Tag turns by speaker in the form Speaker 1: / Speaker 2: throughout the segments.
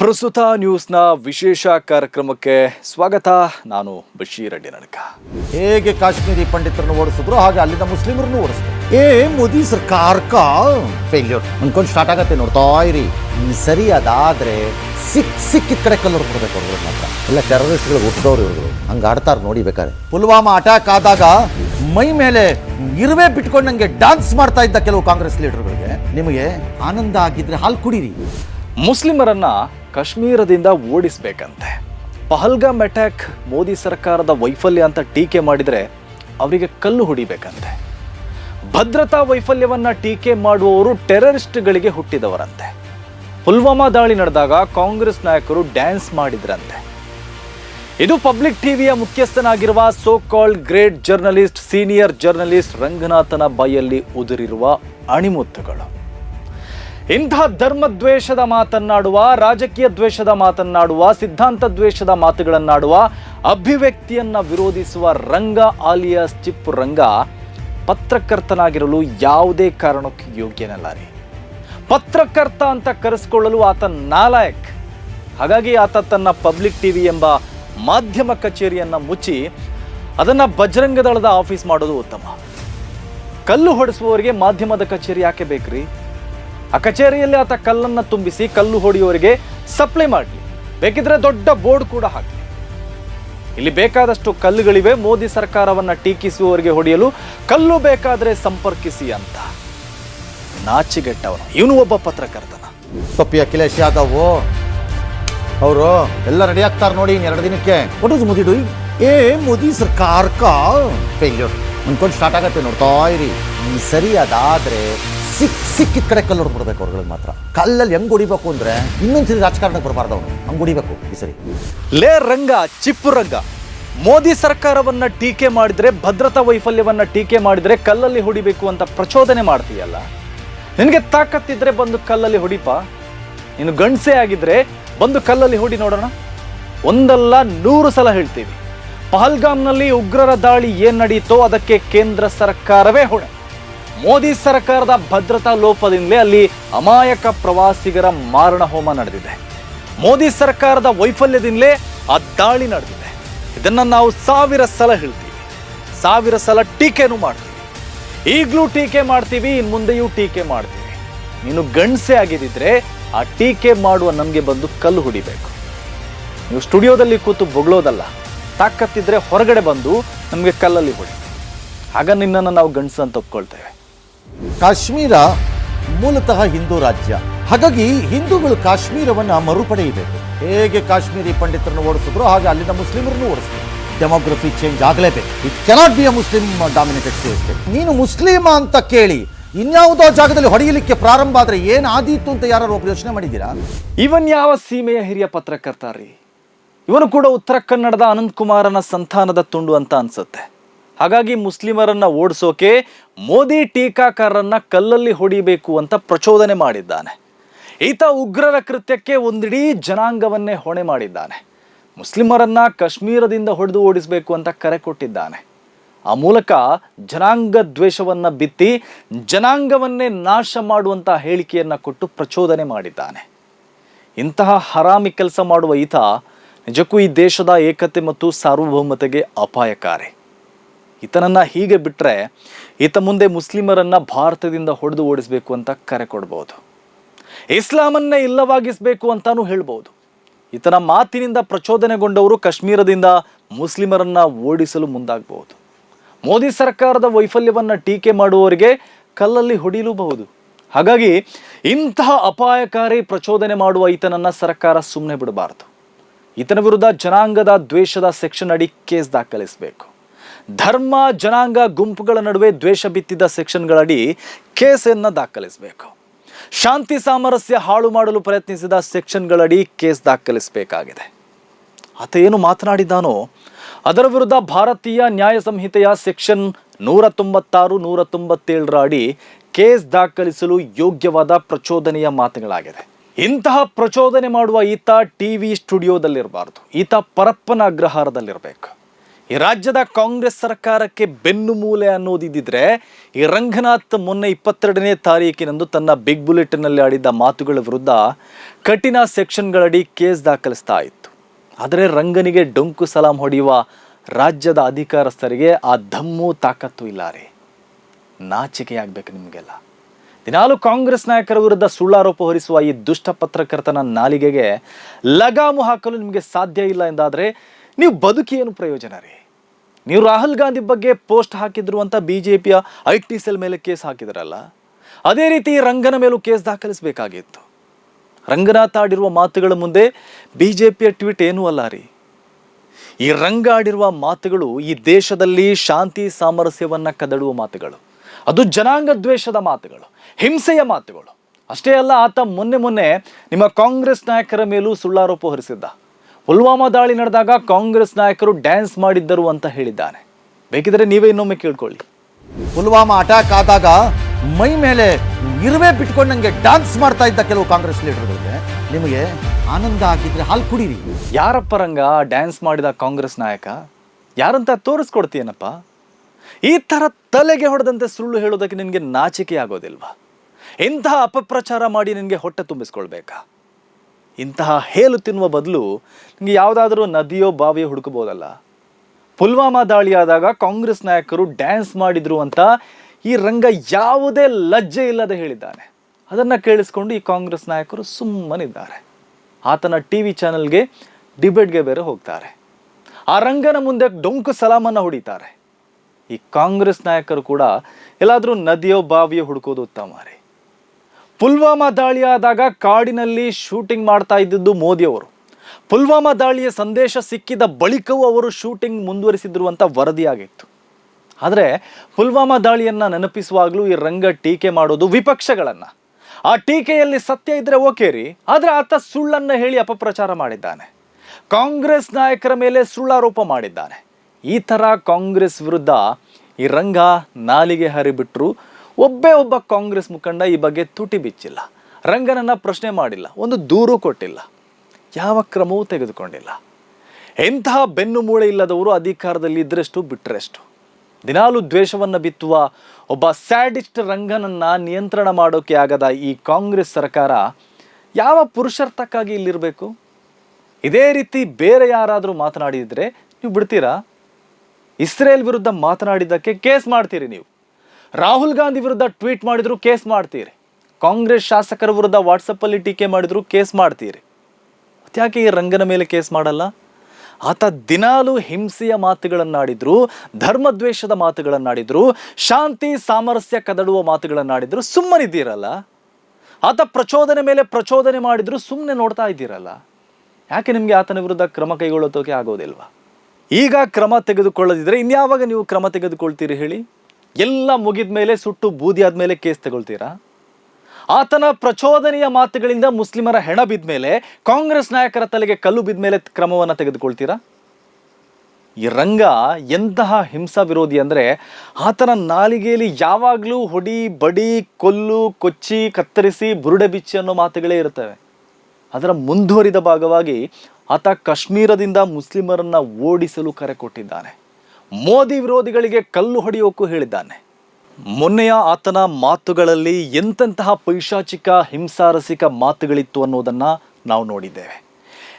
Speaker 1: ಪ್ರಸ್ತುತ ನ್ಯೂಸ್ನ ವಿಶೇಷ ಕಾರ್ಯಕ್ರಮಕ್ಕೆ ಸ್ವಾಗತ. ನಾನು ಬಶೀರ್ ಅಡ್ಡಿ ನಡಕ
Speaker 2: ಹೇಗೆ ಕಾಶ್ಮೀರಿ ಪಂಡಿತರನ್ನು ಓಡಿಸಿದ್ರು ಹಾಗೆ ಅಲ್ಲಿನ ಮುಸ್ಲಿಮರನ್ನು ಓಡಿಸಿದ್ರು. ಏ ಮೋದಿ ಸರ್ಕಾರ ಫೇಲ್ಯೂರ್ ಅನ್ಕೊಂಡು ಸ್ಟಾರ್ಟ್ ಆಗತ್ತೆ ನೋಡ್ತಾ ಇರಿ. ಸರಿ ಅದಾದ್ರೆ ಸಿಕ್ ಸಿಕ್ಕಿದ ಕಡೆ ಕಲ್ಲರ್ ಕೊಡ್ಬೇಕು ಅವ್ರಿಗೆ ಮಾತ್ರ. ಎಲ್ಲ ಟೆರರಿಸ್ಟ್ಗಳು ಹುಟ್ಟಿದವ್ರು ಇವ್ರು. ಹಂಗೆ ಆಡ್ತಾರೆ ನೋಡಿ ಬೇಕಾದ್ರೆ. ಪುಲ್ವಾಮಾ ಅಟ್ಯಾಕ್ ಆದಾಗ ಮೈ ಮೇಲೆ ಇರುವೆ ಬಿಟ್ಕೊಂಡು ನಂಗೆ ಡಾನ್ಸ್ ಮಾಡ್ತಾ ಇದ್ದ ಕೆಲವು ಕಾಂಗ್ರೆಸ್ ಲೀಡರ್ಗಳಿಗೆ ನಿಮಗೆ ಆನಂದ ಆಗಿದ್ರೆ ಹಾಲು ಕುಡೀರಿ.
Speaker 1: ಮುಸ್ಲಿಮರನ್ನ ಕಾಶ್ಮೀರದಿಂದ ಓಡಿಸ್ಬೇಕಂತೆ. ಪಹಲ್ಗಾಮ್ ಅಟ್ಯಾಕ್ ಮೋದಿ ಸರ್ಕಾರದ ವೈಫಲ್ಯ ಅಂತ ಟೀಕೆ ಮಾಡಿದರೆ ಅವರಿಗೆ ಕಲ್ಲು ಹೊಡಿಬೇಕಂತೆ. ಭದ್ರತಾ ವೈಫಲ್ಯವನ್ನು ಟೀಕೆ ಮಾಡುವವರು ಟೆರರಿಸ್ಟ್ಗಳಿಗೆ ಹುಟ್ಟಿದವರಂತೆ. ಪುಲ್ವಾಮಾ ದಾಳಿ ನಡೆದಾಗ ಕಾಂಗ್ರೆಸ್ ನಾಯಕರು ಡ್ಯಾನ್ಸ್ ಮಾಡಿದ್ರಂತೆ. ಇದು ಪಬ್ಲಿಕ್ ಟಿವಿಯ ಮುಖ್ಯಸ್ಥನಾಗಿರುವ so called great journalist senior journalist ರಂಗನಾಥನ ಬಾಯಲ್ಲಿ ಉದುರಿರುವ ಅಣಿಮುತ್ತುಗಳು. ಇಂತಹ ಧರ್ಮ ದ್ವೇಷದ ಮಾತನ್ನಾಡುವ, ರಾಜಕೀಯ ದ್ವೇಷದ ಮಾತನ್ನಾಡುವ, ಸಿದ್ಧಾಂತ ದ್ವೇಷದ ಮಾತುಗಳನ್ನಾಡುವ, ಅಭಿವ್ಯಕ್ತಿಯನ್ನು ವಿರೋಧಿಸುವ ರಂಗ ಆಲಿಯಾಸ್ ಚಿಪ್ಪು ರಂಗ ಪತ್ರಕರ್ತನಾಗಿರಲು ಯಾವುದೇ ಕಾರಣಕ್ಕೂ ಯೋಗ್ಯನಲ್ಲ ರೀ. ಪತ್ರಕರ್ತ ಅಂತ ಕರೆಸ್ಕೊಳ್ಳಲು ಆತ ನಾಲಾಯಕ್. ಹಾಗಾಗಿ ಆತ ತನ್ನ ಪಬ್ಲಿಕ್ ಟಿವಿ ಎಂಬ ಮಾಧ್ಯಮ ಕಚೇರಿಯನ್ನು ಮುಚ್ಚಿ ಅದನ್ನು ಬಜರಂಗದಳದ ಆಫೀಸ್ ಮಾಡೋದು ಉತ್ತಮ. ಕಲ್ಲು ಹೊಡೆಸುವವರಿಗೆ ಮಾಧ್ಯಮದ ಕಚೇರಿ ಯಾಕೆ ಬೇಕ್ರಿ? ಆ ಕಚೇರಿಯಲ್ಲಿ ಆತ ಕಲ್ಲನ್ನು ತುಂಬಿಸಿ ಕಲ್ಲು ಹೊಡೆಯುವವರಿಗೆ ಸಪ್ಲೈ ಮಾಡಲಿ. ಬೇಕಿದ್ರೆ ದೊಡ್ಡ ಬೋರ್ಡ್ ಕೂಡ ಹಾಕಲಿ. ಇಲ್ಲಿ ಬೇಕಾದಷ್ಟು ಕಲ್ಲುಗಳಿವೆ, ಮೋದಿ ಸರ್ಕಾರವನ್ನು ಟೀಕಿಸುವವರಿಗೆ ಹೊಡೆಯಲು ಕಲ್ಲು ಬೇಕಾದರೆ ಸಂಪರ್ಕಿಸಿ ಅಂತ. ನಾಚಿಗೆಟ್ಟವನು. ಇವನು ಒಬ್ಬ ಪತ್ರಕರ್ತನ.
Speaker 2: ಸೊಪ್ಪಿ ಅಖಿಲೇಶ್ ಯಾದವ್ ಅವರು ಎಲ್ಲ ರೆಡಿ ಆಗ್ತಾರೆ ನೋಡಿ ಎರಡು ದಿನಕ್ಕೆ. ವಾಟ್ ಇಸ್ ಮೋದಿ ಡೂಯಿಂಗ್ ಏ, ಮೋದಿ ಸರ್ಕಾರ ಕಾ ಫೇಲ್ಯೂರ್ ಅನ್ಕೊಂಡು ಸ್ಟಾರ್ಟ್ ಆಗತ್ತೆ ನೋಡ್ತಾ ಇರಿ. ಸರಿ ಅದಾದ್ರೆ ಸಿಕ್ ಸಿಕ್ಕಿದ ಕಡೆ ಕಲ್ಲು ಹೊಡ್ಬಿಡ್ಬೇಕು ಅವ್ರುಗಳಿಗೆ ಮಾತ್ರ. ಕಲ್ಲಲ್ಲಿ ಹೆಂಗ್ ಹೊಡಿಬೇಕು ಅಂದ್ರೆ ಇನ್ನೊಂದ್ಸರಿ ರಾಜಕಾರಣಕ್ಕೆ ಬರಬಾರ್ದು ಅವನು ಹಂಗ್ ಹೊಡಿಬೇಕು ಈ ಸರಿ.
Speaker 1: ಲೇ ರಂಗ, ಚಿಪ್ಪು ರಂಗ. ಮೋದಿ ಸರ್ಕಾರವನ್ನ ಟೀಕೆ ಮಾಡಿದ್ರೆ, ಭದ್ರತಾ ವೈಫಲ್ಯವನ್ನ ಟೀಕೆ ಮಾಡಿದ್ರೆ ಕಲ್ಲಲ್ಲಿ ಹೊಡಿಬೇಕು ಅಂತ ಪ್ರಚೋದನೆ ಮಾಡ್ತೀಯಲ್ಲ? ನಿನಗೆ ತಾಕತ್ತಿದ್ರೆ ಬಂದು ಕಲ್ಲಲ್ಲಿ ಹೊಡಿಪ. ನೀನು ಗಂಡಸೆ ಆಗಿದ್ರೆ ಬಂದು ಕಲ್ಲಲ್ಲಿ ಹೊಡಿ ನೋಡೋಣ. ಒಂದಲ್ಲ ನೂರು ಸಲ ಹೇಳ್ತೀವಿ. ಪಹಲ್ಗಾಮ್ನಲ್ಲಿ ಉಗ್ರರ ದಾಳಿ ಏನ್ ನಡೀತೋ ಅದಕ್ಕೆ ಕೇಂದ್ರ ಸರ್ಕಾರವೇ ಹೊಣೆ. ಮೋದಿ ಸರ್ಕಾರದ ಭದ್ರತಾ ಲೋಪದಿಂದಲೇ ಅಲ್ಲಿ ಅಮಾಯಕ ಪ್ರವಾಸಿಗರ ಮಾರಣ ಹೋಮ ನಡೆದಿದೆ. ಮೋದಿ ಸರ್ಕಾರದ ವೈಫಲ್ಯದಿಂದಲೇ ಆ ದಾಳಿ ನಡೆದಿದೆ. ಇದನ್ನು ನಾವು ಸಾವಿರ ಸಲ ಹೇಳ್ತೀವಿ. ಸಾವಿರ ಸಲ ಟೀಕೆನೂ ಮಾಡ್ತೀವಿ. ಈಗಲೂ ಟೀಕೆ ಮಾಡ್ತೀವಿ ಇನ್ನು ಮುಂದೆಯೂ ಟೀಕೆ ಮಾಡ್ತೀವಿ. ನೀನು ಗಂಡಸೆ ಆಗಿದ್ದಿದ್ರೆ ಆ ಟೀಕೆ ಮಾಡುವ ನಮಗೆ ಬಂದು ಕಲ್ಲು ಹೊಡಿಬೇಕು. ನೀವು ಸ್ಟುಡಿಯೋದಲ್ಲಿ ಕೂತು ಬೊಗಳೋದಲ್ಲ, ತಾಕತ್ತಿದ್ರೆ ಹೊರಗಡೆ ಬಂದು ನಮಗೆ ಕಲ್ಲಲ್ಲಿ ಹೊಡಿ. ಆಗ ನಿನ್ನನ್ನು ನಾವು ಗಂಡಸು ಅಂತ ಒಪ್ಕೊಳ್ತೇವೆ.
Speaker 2: ಕಾಶ್ಮೀರ ಮೂಲತಃ ಹಿಂದೂ ರಾಜ್ಯ. ಹಾಗಾಗಿ ಹಿಂದೂಗಳು ಕಾಶ್ಮೀರವನ್ನ ಮರುಪಡೆಯಬೇಕು ಹೇಗೆ ಕಾಶ್ಮೀರಿ ಪಂಡಿತರನ್ನು ಓಡಿಸಿದ್ರು, ಹಾಗೆ ಅಲ್ಲಿನ ಮುಸ್ಲಿಮರನ್ನು ಓಡಿಸಿದ್ರು. ಡೆಮೋಗ್ರಫಿ ಚೇಂಜ್ ಆಗಲೇಬೇಕು. It cannot be a Muslim dominated state ನೀನು ಮುಸ್ಲಿಮ ಅಂತ ಕೇಳಿ ಇನ್ಯಾವುದೋ ಜಾಗದಲ್ಲಿ ಹೊಡೆಯಲಿಕ್ಕೆ ಪ್ರಾರಂಭ ಆದ್ರೆ ಏನ್ ಆದೀತು ಅಂತ ಯಾರು ಒಬ್ಬ ಯೋಚನೆ ಮಾಡಿದ್ದೀರಾ?
Speaker 1: ಇವನ್ ಯಾವ ಸೀಮೆಯ ಹಿರಿಯ ಪತ್ರಕರ್ತ ರೀ ಇವನು ಕೂಡ ಉತ್ತರ ಕನ್ನಡದ ಅನಂತ್ ಕುಮಾರನ ಸಂತಾನದ ತುಂಡು ಅಂತ ಅನ್ಸುತ್ತೆ. ಹಾಗಾಗಿ ಮುಸ್ಲಿಮರನ್ನ ಓಡಿಸೋಕೆ ಮೋದಿ ಟೀಕಾಕಾರರನ್ನ ಕಲ್ಲಲ್ಲಿ ಹೊಡಿಬೇಕು ಅಂತ ಪ್ರಚೋದನೆ ಮಾಡಿದ್ದಾನೆ. ಈತ ಉಗ್ರರ ಕೃತ್ಯಕ್ಕೆ ಒಂದಿಡೀ ಜನಾಂಗವನ್ನೇ ಹೊಣೆ ಮಾಡಿದ್ದಾನೆ. ಮುಸ್ಲಿಮರನ್ನ ಕಾಶ್ಮೀರದಿಂದ ಹೊಡೆದು ಓಡಿಸಬೇಕು ಅಂತ ಕರೆ ಕೊಟ್ಟಿದ್ದಾನೆ. ಆ ಮೂಲಕ ಜನಾಂಗ ದ್ವೇಷವನ್ನು ಬಿತ್ತಿ ಜನಾಂಗವನ್ನೇ ನಾಶ ಮಾಡುವಂತ ಹೇಳಿಕೆಯನ್ನು ಕೊಟ್ಟು ಪ್ರಚೋದನೆ ಮಾಡಿದ್ದಾನೆ. ಇಂತಹ ಹರಾಮಿ ಕೆಲಸ ಮಾಡುವ ಈತ ನಿಜಕ್ಕೂ ಈ ದೇಶದ ಏಕತೆ ಮತ್ತು ಸಾರ್ವಭೌಮತೆಗೆ ಅಪಾಯಕಾರಿ. ಈತನನ್ನ ಹೀಗೆ ಬಿಟ್ರೆ ಈತ ಮುಂದೆ ಮುಸ್ಲಿಮರನ್ನ ಭಾರತದಿಂದ ಹೊಡೆದು ಓಡಿಸಬೇಕು ಅಂತ ಕರೆ ಕೊಡ್ಬೋದು. ಇಸ್ಲಾಮನ್ನೇ ಇಲ್ಲವಾಗಿಸಬೇಕು ಅಂತಾನೂ ಹೇಳ್ಬೋದು. ಈತನ ಮಾತಿನಿಂದ ಪ್ರಚೋದನೆಗೊಂಡವರು ಕಾಶ್ಮೀರದಿಂದ ಮುಸ್ಲಿಮರನ್ನ ಓಡಿಸಲು ಮುಂದಾಗಬಹುದು ಮೋದಿ ಸರ್ಕಾರದ ವೈಫಲ್ಯವನ್ನ ಟೀಕೆ ಮಾಡುವವರಿಗೆ ಕಲ್ಲಲ್ಲಿ ಹೊಡಿಲೂಬಹುದು ಹಾಗಾಗಿ ಇಂತಹ ಅಪಾಯಕಾರಿ ಪ್ರಚೋದನೆ ಮಾಡುವ ಈತನನ್ನು ಸರ್ಕಾರ ಸುಮ್ಮನೆ ಬಿಡಬಾರದು. ಈತನ ವಿರುದ್ಧ ಜನಾಂಗದ ದ್ವೇಷದ ಸೆಕ್ಷನ್ ಅಡಿ ಕೇಸ್ ದಾಖಲಿಸಬೇಕು. ಧರ್ಮ, ಜನಾಂಗ, ಗುಂಪುಗಳ ನಡುವೆ ದ್ವೇಷ ಬಿತ್ತಿದ ಸೆಕ್ಷನ್ಗಳಡಿ ಕೇಸನ್ನು ದಾಖಲಿಸಬೇಕು. ಶಾಂತಿ ಸಾಮರಸ್ಯ ಹಾಳು ಮಾಡಲು ಪ್ರಯತ್ನಿಸಿದ ಸೆಕ್ಷನ್ಗಳಡಿ ಕೇಸ್ ದಾಖಲಿಸಬೇಕಾಗಿದೆ. ಆತ ಏನು ಮಾತನಾಡಿದ್ದಾನೋ, ಅದರ ವಿರುದ್ಧ ಭಾರತೀಯ ನ್ಯಾಯ ಸಂಹಿತೆಯ ಸೆಕ್ಷನ್ ನೂರ ತೊಂಬತ್ತಾರು ನೂರ ತೊಂಬತ್ತೇಳರ ಅಡಿ ಕೇಸ್ ದಾಖಲಿಸಲು ಯೋಗ್ಯವಾದ ಪ್ರಚೋದನೆಯ ಮಾತುಗಳಾಗಿದೆ. ಇಂತಹ ಪ್ರಚೋದನೆ ಮಾಡುವ ಈತ ಟಿ ವಿ ಸ್ಟುಡಿಯೋದಲ್ಲಿರಬಾರ್ದು. ಈತ ಪರಪ್ಪನ ಅಗ್ರಹಾರದಲ್ಲಿರಬೇಕು. ಈ ರಾಜ್ಯದ ಕಾಂಗ್ರೆಸ್ ಸರ್ಕಾರಕ್ಕೆ ಬೆನ್ನು ಮೂಲೆ ಅನ್ನೋದಿದ್ದಿದ್ರೆ ಈ ರಂಗನಾಥ್ ಮೊನ್ನೆ ಇಪ್ಪತ್ತೆರಡನೇ ತಾರೀಕಿನಂದು ತನ್ನ ಬಿಗ್ ಬುಲೆಟಿನಲ್ಲಿ ಆಡಿದ್ದ ಮಾತುಗಳ ವಿರುದ್ಧ ಕಠಿಣ ಸೆಕ್ಷನ್ಗಳಡಿ ಕೇಸ್ ದಾಖಲಿಸ್ತಾ ಇತ್ತು. ಆದರೆ ರಂಗನಿಗೆ ಡೊಂಕು ಸಲಾಂ ಹೊಡೆಯುವ ರಾಜ್ಯದ ಅಧಿಕಾರಸ್ಥರಿಗೆ ಆ ದಮ್ಮು ತಾಕತ್ತು ಇಲ್ಲ ರೀ. ನಾಚಿಕೆಯಾಗಬೇಕು ನಿಮಗೆಲ್ಲ. ದಿನಾಲು ಕಾಂಗ್ರೆಸ್ ನಾಯಕರ ವಿರುದ್ಧ ಸುಳ್ಳಾರೋಪ ಹೊರಿಸುವ ಈ ದುಷ್ಟ ಪತ್ರಕರ್ತನ ನಾಲಿಗೆಗೆ ಲಗಾಮು ಹಾಕಲು ನಿಮಗೆ ಸಾಧ್ಯ ಇಲ್ಲ ಎಂದಾದರೆ ನೀವು ಬದುಕಿ ಏನು ಪ್ರಯೋಜನ ರೀ? ನೀವು ರಾಹುಲ್ ಗಾಂಧಿ ಬಗ್ಗೆ ಪೋಸ್ಟ್ ಹಾಕಿದ್ರು ಅಂತ ಬಿ ಜೆ ಪಿಯ ಐ ಟಿ ಸೆಲ್ ಮೇಲೆ ಕೇಸ್ ಹಾಕಿದ್ರಲ್ಲ, ಅದೇ ರೀತಿ ರಂಗನ ಮೇಲೂ ಕೇಸ್ ದಾಖಲಿಸಬೇಕಾಗಿತ್ತು. ರಂಗನಾಥ ಆಡಿರುವ ಮಾತುಗಳ ಮುಂದೆ ಬಿ ಜೆ ಪಿಯ ಟ್ವೀಟ್ ಏನೂ ಅಲ್ಲ ರೀ. ಈ ರಂಗ ಆಡಿರುವ ಮಾತುಗಳು ಈ ದೇಶದಲ್ಲಿ ಶಾಂತಿ ಸಾಮರಸ್ಯವನ್ನು ಕದಡುವ ಮಾತುಗಳು. ಅದು ಜನಾಂಗ ದ್ವೇಷದ ಮಾತುಗಳು, ಹಿಂಸೆಯ ಮಾತುಗಳು. ಅಷ್ಟೇ ಅಲ್ಲ, ಆತ ಮೊನ್ನೆ ಮೊನ್ನೆ ನಿಮ್ಮ ಕಾಂಗ್ರೆಸ್ ನಾಯಕರ ಮೇಲೂ ಸುಳ್ಳಾರೋಪ ಹೊರಿಸಿದ್ದ. ಪುಲ್ವಾಮಾ ದಾಳಿ ನಡೆದಾಗ ಕಾಂಗ್ರೆಸ್ ನಾಯಕರು ಡ್ಯಾನ್ಸ್ ಮಾಡಿದ್ದರು ಅಂತ ಹೇಳಿದ್ದಾನೆ. ಬೇಕಿದ್ರೆ ನೀವೇ ಇನ್ನೊಮ್ಮೆ ಕೇಳ್ಕೊಳ್ಳಿ.
Speaker 2: ಪುಲ್ವಾಮಾ ಅಟ್ಯಾಕ್ ಆದಾಗ ಮೈ ಮೇಲೆ ಇರುವೆ ಬಿಟ್ಕೊಂಡು ಡ್ಯಾನ್ಸ್ ಮಾಡ್ತಾ ಇದ್ದ ಕೆಲವು ಕಾಂಗ್ರೆಸ್ ಲೀಡರ್ಗಳಿಗೆ ನಿಮಗೆ ಆನಂದ ಆಗಿದ್ರೆ ಹಾಲು ಕುಡೀರಿ.
Speaker 1: ಯಾರಪ್ಪ ರಂಗ ಡ್ಯಾನ್ಸ್ ಮಾಡಿದ ಕಾಂಗ್ರೆಸ್ ನಾಯಕ? ಯಾರಂತ ತೋರಿಸ್ಕೊಡ್ತೀಯನಪ್ಪ? ಈ ಥರ ತಲೆಗೆ ಹೊಡೆದಂತೆ ಸುಳ್ಳು ಹೇಳೋದಕ್ಕೆ ನಿನಗೆ ನಾಚಿಕೆ ಆಗೋದಿಲ್ವಾ ಇಂತಹ ಅಪಪ್ರಚಾರ ಮಾಡಿ ನಿನಗೆ ಹೊಟ್ಟೆ ತುಂಬಿಸ್ಕೊಳ್ಬೇಕಾ? ಇಂತಹ ಹೇಲು ತಿನ್ನುವ ಬದಲು ನಿಮಗೆ ಯಾವುದಾದ್ರೂ ನದಿಯೋ ಬಾವಿಯೋ ಹುಡುಕಬಹುದಲ್ಲ. ಪುಲ್ವಾಮಾ ದಾಳಿಯಾದಾಗ ಕಾಂಗ್ರೆಸ್ ನಾಯಕರು ಡ್ಯಾನ್ಸ್ ಮಾಡಿದ್ರು ಅಂತ ಈ ರಂಗ ಯಾವುದೇ ಲಜ್ಜೆ ಇಲ್ಲದೆ ಹೇಳಿದ್ದಾನೆ. ಅದನ್ನು ಕೇಳಿಸ್ಕೊಂಡು ಈ ಕಾಂಗ್ರೆಸ್ ನಾಯಕರು ಸುಮ್ಮನಿದ್ದಾರೆ. ಆತನ ಟಿ ವಿ ಚಾನೆಲ್ಗೆ ಡಿಬೇಟ್ಗೆ ಬೇರೆ ಹೋಗ್ತಾರೆ. ಆ ರಂಗನ ಮುಂದೆ ಡೊಂಕು ಸಲಾಮನ್ನು ಹೊಡಿತಾರೆ. ಈ ಕಾಂಗ್ರೆಸ್ ನಾಯಕರು ಕೂಡ ಎಲ್ಲಾದರೂ ನದಿಯೋ ಬಾವಿಯೋ ಹುಡುಕೋದು ಉತ್ತಮ ರೀ. ಪುಲ್ವಾಮಾ ದಾಳಿ ಆದಾಗ ಕಾಡಿನಲ್ಲಿ ಶೂಟಿಂಗ್ ಮಾಡ್ತಾ ಮೋದಿ ಮೋದಿಯವರು. ಪುಲ್ವಾಮಾ ದಾಳಿಯ ಸಂದೇಶ ಸಿಕ್ಕಿದ ಬಳಿಕವೂ ಅವರು ಶೂಟಿಂಗ್ ಮುಂದುವರಿಸಿದ್ರು ಅಂತ ವರದಿಯಾಗಿತ್ತು. ಆದರೆ ಪುಲ್ವಾಮಾ ದಾಳಿಯನ್ನ ನೆನಪಿಸುವಾಗಲೂ ಈ ರಂಗ ಟೀಕೆ ಮಾಡೋದು ವಿಪಕ್ಷಗಳನ್ನ. ಆ ಟೀಕೆಯಲ್ಲಿ ಸತ್ಯ ಇದ್ರೆ ಓಕೆ ರೀ, ಆದರೆ ಆತ ಸುಳ್ಳನ್ನು ಹೇಳಿ ಅಪಪ್ರಚಾರ ಮಾಡಿದ್ದಾನೆ. ಕಾಂಗ್ರೆಸ್ ನಾಯಕರ ಮೇಲೆ ಸುಳ್ಳಾರೋಪ ಮಾಡಿದ್ದಾನೆ. ಈ ಥರ ಕಾಂಗ್ರೆಸ್ ವಿರುದ್ಧ ಈ ರಂಗ ನಾಲಿಗೆ ಹರಿಬಿಟ್ರು ಒಬ್ಬೇ ಒಬ್ಬ ಕಾಂಗ್ರೆಸ್ ಮುಖಂಡ ಈ ಬಗ್ಗೆ ತುಟಿ ಬಿಚ್ಚಿಲ್ಲ, ರಂಗನನ್ನು ಪ್ರಶ್ನೆ ಮಾಡಿಲ್ಲ, ಒಂದು ದೂರು ಕೊಟ್ಟಿಲ್ಲ, ಯಾವ ಕ್ರಮವೂ ತೆಗೆದುಕೊಂಡಿಲ್ಲ. ಎಂತಹ ಬೆನ್ನು ಮೂಳೆ ಇಲ್ಲದವರು ಅಧಿಕಾರದಲ್ಲಿ ಇದ್ದರೆಷ್ಟು ಬಿಟ್ಟರೆಷ್ಟು ದಿನಾಲು ದ್ವೇಷವನ್ನು ಬಿತ್ತುವ ಒಬ್ಬ ಸ್ಯಾಡಿಸ್ಟ್ ರಂಗನನ್ನ ನಿಯಂತ್ರಣ ಮಾಡೋಕೆ ಆಗದ ಈ ಕಾಂಗ್ರೆಸ್ ಸರ್ಕಾರ ಯಾವ ಪುರುಷಾರ್ಥಕ್ಕಾಗಿ ಇಲ್ಲಿರಬೇಕು? ಇದೇ ರೀತಿ ಬೇರೆ ಯಾರಾದರೂ ಮಾತನಾಡಿದರೆ ನೀವು ಬಿಡ್ತೀರಾ? ಇಸ್ರೇಲ್ ವಿರುದ್ಧ ಮಾತನಾಡಿದ್ದಕ್ಕೆ ಕೇಸ್ ಮಾಡ್ತೀರಿ ನೀವು. ರಾಹುಲ್ ಗಾಂಧಿ ವಿರುದ್ಧ ಟ್ವೀಟ್ ಮಾಡಿದ್ರು ಕೇಸ್ ಮಾಡ್ತೀರಿ. ಕಾಂಗ್ರೆಸ್ ಶಾಸಕರ ವಿರುದ್ಧ ವಾಟ್ಸಪ್ಪಲ್ಲಿ ಟೀಕೆ ಮಾಡಿದ್ರು ಕೇಸ್ ಮಾಡ್ತೀರಿ. ಯಾಕೆ ಈ ರಂಗನ ಮೇಲೆ ಕೇಸ್ ಮಾಡಲ್ಲ? ಆತ ದಿನಾಲು ಹಿಂಸೆಯ ಮಾತುಗಳನ್ನಾಡಿದ್ರು, ಧರ್ಮದ್ವೇಷದ ಮಾತುಗಳನ್ನಾಡಿದ್ರು, ಶಾಂತಿ, ಸಾಮರಸ್ಯ ಕದಡುವ ಮಾತುಗಳನ್ನಾಡಿದ್ರು ಸುಮ್ಮನಿದ್ದೀರಲ್ಲ? ಆತ ಪ್ರಚೋದನೆ ಮೇಲೆ ಪ್ರಚೋದನೆ ಮಾಡಿದ್ರು ಸುಮ್ಮನೆ ನೋಡ್ತಾ ಇದ್ದೀರಲ್ಲ? ಯಾಕೆ ನಿಮಗೆ ಆತನ ವಿರುದ್ಧ ಕ್ರಮ ಕೈಗೊಳ್ಳೋದಕ್ಕೆ ಆಗೋದಿಲ್ವಾ? ಈಗ ಕ್ರಮ ತೆಗೆದುಕೊಳ್ಳದಿದ್ರೆ ಇನ್ಯಾವಾಗ ನೀವು ಕ್ರಮ ತೆಗೆದುಕೊಳ್ತೀರಿ ಹೇಳಿ? ಎಲ್ಲ ಮುಗಿದ ಮೇಲೆ ಸುಟ್ಟು ಬೂದಿ ಆದ್ಮೇಲೆ ಕೇಸ್ ತಗೊಳ್ತೀರಾ? ಆತನ ಪ್ರಚೋದನೆಯ ಮಾತುಗಳಿಂದ ಮುಸ್ಲಿಮರ ಹೆಣ ಬಿದ್ದ ಮೇಲೆ ಕಾಂಗ್ರೆಸ್ ನಾಯಕರ ತಲೆಗೆ ಕಲ್ಲು ಬಿದ್ದ ಮೇಲೆ ಕ್ರಮವನ್ನು ತೆಗೆದುಕೊಳ್ತೀರಾ? ಈ ರಂಗ ಎಂತಹ ಹಿಂಸಾ ವಿರೋಧಿ ಅಂದರೆ ಆತನ ನಾಲಿಗೆಯಲ್ಲಿ ಯಾವಾಗಲೂ ಹೊಡಿ, ಬಡಿ, ಕೊಲ್ಲು, ಕೊಚ್ಚಿ, ಕತ್ತರಿಸಿ, ಬುರುಡೆ ಬಿಚ್ಚಿ ಅನ್ನೋ ಮಾತುಗಳೇ ಇರ್ತವೆ ಅದರ ಮುಂದುವರಿದ ಭಾಗವಾಗಿ ಆತ ಕಾಶ್ಮೀರದಿಂದ ಮುಸ್ಲಿಮರನ್ನ ಓಡಿಸಲು ಕರೆ ಕೊಟ್ಟಿದ್ದಾನೆ ಮೋದಿ ವಿರೋಧಿಗಳಿಗೆ ಕಲ್ಲು ಹೊಡೆಯೋಕ್ಕೂ ಹೇಳಿದ್ದಾನೆ. ಮೊನ್ನೆಯ ಆತನ ಮಾತುಗಳಲ್ಲಿ ಎಂತೆಂತಹ ಪೈಶಾಚಿಕ, ಹಿಂಸಾರಸಿಕ ಮಾತುಗಳಿತ್ತು ಅನ್ನೋದನ್ನು ನಾವು ನೋಡಿದ್ದೇವೆ.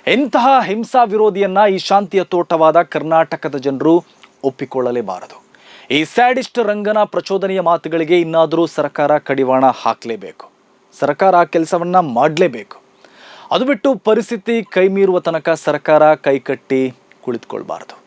Speaker 1: ಎಂತಹ ಹಿಂಸಾ ವಿರೋಧಿಯನ್ನ ಈ ಶಾಂತಿಯ ತೋಟವಾದ ಕರ್ನಾಟಕದ ಜನರು ಒಪ್ಪಿಕೊಳ್ಳಲೇಬಾರದು. ಈ ಸ್ಯಾಡಿಸ್ಟ್ ರಂಗನ ಪ್ರಚೋದನೆಯ ಮಾತುಗಳಿಗೆ ಇನ್ನಾದರೂ ಸರ್ಕಾರ ಕಡಿವಾಣ ಹಾಕಲೇಬೇಕು. ಸರ್ಕಾರ ಆ ಕೆಲಸವನ್ನ ಮಾಡಲೇಬೇಕು. ಅದು ಬಿಟ್ಟು ಪರಿಸ್ಥಿತಿ ಕೈ ಮೀರುವ ತನಕ ಸರ್ಕಾರ ಕೈಕಟ್ಟಿ ಕುಳಿತುಕೊಳ್ಬಾರ್ದು.